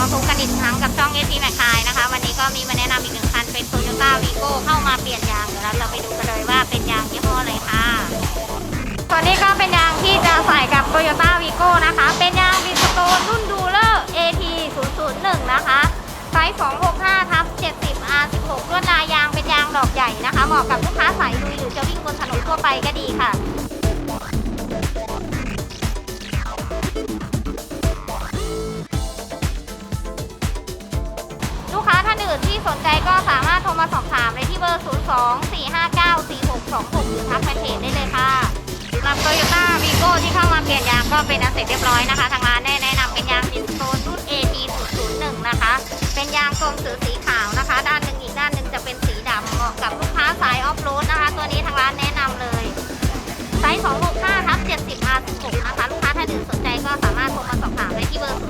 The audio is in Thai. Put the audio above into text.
มาพบกันอีกครั้งกับช่อง s อ m a c คายนะคะ วันนี้ก็มีมาแนะนำอีกหนึ่งคันเป็น Toyota Vigo เข้ามาเปลี่ยนยางเดี๋ยวเราไปดูกันเลยว่าเป็นยางยี่ห้ออะไรค่ะตอนนี้ก็เป็นยางที่จะใส่กับ Toyota Vigo นะคะ เป็นยางวิสโตนรุ่นดูเลอร์ AT 001นะคะไซส์265ทับ70 R16 ลวดลายยางเป็นยางดอกใหญ่นะคะ เหมาะกับลูกค้าสายลุยหรือจะวิ่งบนถนนทั่วไปก็ดีค่ะ อื่นที่สนใจก็สามารถโทรมาสอบถามได้ที่เบอร์ 024594626 หรือทักแฟนเพจได้เลยค่ะสำหรับโตโยต้าวีโก้ที่เข้ามาเปลี่ยนยางก็เป็นอันเสร็จเรียบร้อยนะคะ ทางร้านได้แนะนำเป็นยางดินโซนรุ่น AT001 นะคะ เป็นยางกรงสือสีขาวนะคะ ด้านหนึ่งอีกด้านหนึ่งจะเป็นสีดำเหมาะกับลูกค้าสายออฟโรดนะคะ ตัวนี้ทางร้านแนะนำเลยไซส์265ทับ70 R16 นะคะ ลูกค้าท่านอื่นสนใจก็สามารถโทรมาสอบถามได้ที่เบอร์ 02